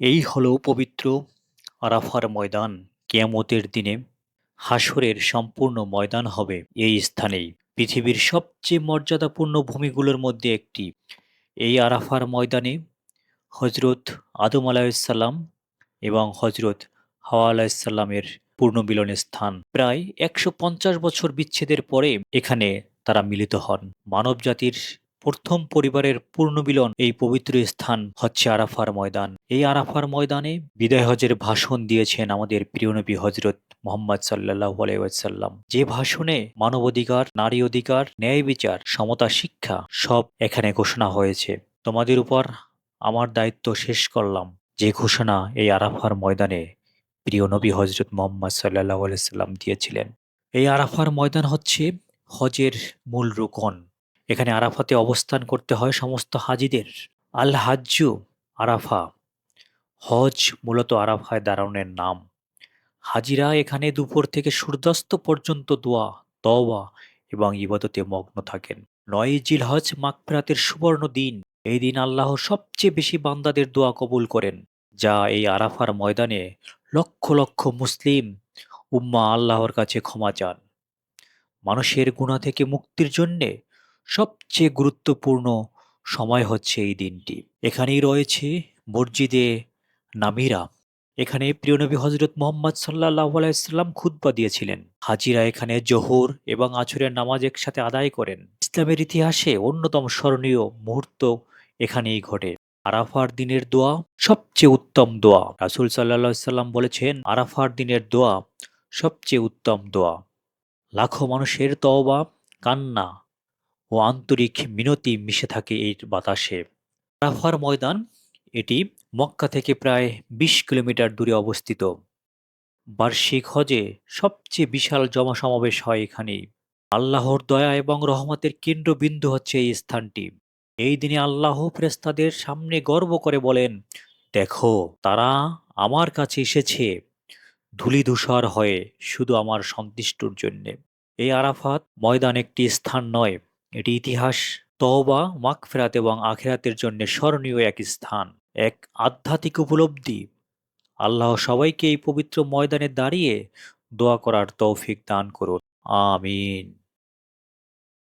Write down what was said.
এই হলো পবিত্র আরাফার ময়দান কেয়ামতের দিনে। হাসরের সম্পূর্ণ ময়দান হবে এই স্থানেই। পৃথিবীর সবচেয়ে মর্যাদাপূর্ণ ভূমিগুলোর মধ্যে একটি। এই আরাফার ময়দানে হজরত আদম আলাহিসাল্লাম এবং হজরত হাওয়া আলাহিসাল্লামের পূর্ণমিলনের স্থান। প্রায় একশো পঞ্চাশ বছর বিচ্ছেদের পরে এখানে তারা মিলিত হন। মানবজাতির প্রথম পরিবারের পূর্ণমিলন এই পবিত্র স্থান হচ্ছে আরাফার ময়দান। এই আরাফার ময়দানে বিদায় হজের ভাষণ দিয়েছেন আমাদের প্রিয় নবী হজরত মোহাম্মদ সাল্লাহ আলাইসাল্লাম যে ভাষণে মানবাধিকার, নারী অধিকার, ন্যায় বিচার, সমতা, শিক্ষা সব এখানে ঘোষণা হয়েছে। তোমাদের উপর আমার দায়িত্ব শেষ করলাম। যে ঘোষণা এই আরাফার ময়দানে প্রিয় নবী হজরত মোহাম্মদ সাল্লাহ আলাইসাল্লাম দিয়েছিলেন। এই আরাফার ময়দান হচ্ছে হজের মূল রোকন। এখানে আরাফাতে অবস্থান করতে হয় সমস্ত হাজিদের। আল হাজ্জু আরাফা। হজ মূলত আরাফায় দাঁড়ানোর নাম। হাজিরা এখানে দুপুর থেকে সূর্যাস্ত পর্যন্ত দোয়া, তওবা এবং ইবাদতে মগ্ন থাকেন। নয় জিল হজ মাগফিরাতের সুবর্ণ দিন। এই দিন আল্লাহ সবচেয়ে বেশি বান্দাদের দোয়া কবুল করেন, যা এই আরাফার ময়দানে লক্ষ লক্ষ মুসলিম উম্মা আল্লাহর কাছে ক্ষমা চান। মানুষের গুণা থেকে মুক্তির জন্যে সবচেয়ে গুরুত্বপূর্ণ সময় হচ্ছে এই দিনটি। এখানেই রয়েছে মসজিদে নামিরা। এখানে প্রিয়নবী হজরত মোহাম্মদ সাল্লাহ আলাইসাল্লাম খুদ্া দিয়েছিলেন। হাজিরা এখানে জোহর এবং আছরের নামাজ একসাথে আদায় করেন। ইসলামের ইতিহাসে অন্যতম স্মরণীয় মুহূর্ত এখানেই ঘটে। আরাফার দিনের দোয়া সবচেয়ে উত্তম দোয়া। রাসুল সাল্লা সাল্লাম বলেছেন, আরাফার দিনের দোয়া সবচেয়ে উত্তম দোয়া। লাখো মানুষের তওবা, কান্না ও আন্তরিক মিনতি মিশে থাকে এই বাতাসে। আরাফার ময়দান, এটি মক্কা থেকে প্রায় বিশ কিলোমিটার দূরে অবস্থিত। বার্ষিক হজে সবচেয়ে বিশাল জনসমাবেশ হয় এখানেই। আল্লাহর দয়া এবং রহমতের কেন্দ্রবিন্দু হচ্ছে এই স্থানটি। এই দিনে আল্লাহ ফেরেস্তাদের সামনে গর্ব করে বলেন, দেখো, তারা আমার কাছে এসেছে। ধূলিধূসর হয়ে শুধু আমার সন্তুষ্টর জন্যে। এই আরাফাত ময়দান একটি স্থান নয় এটি ইতিহাস, তওবা মাকফেরাত এবং আখেরাতের জন্য স্মরণীয় এক স্থান, এক আধ্যাত্মিক উপলব্ধি। আল্লাহ সবাইকে এই পবিত্র ময়দানে দাঁড়িয়ে দোয়া করার তৌফিক দান করুন। আমিন।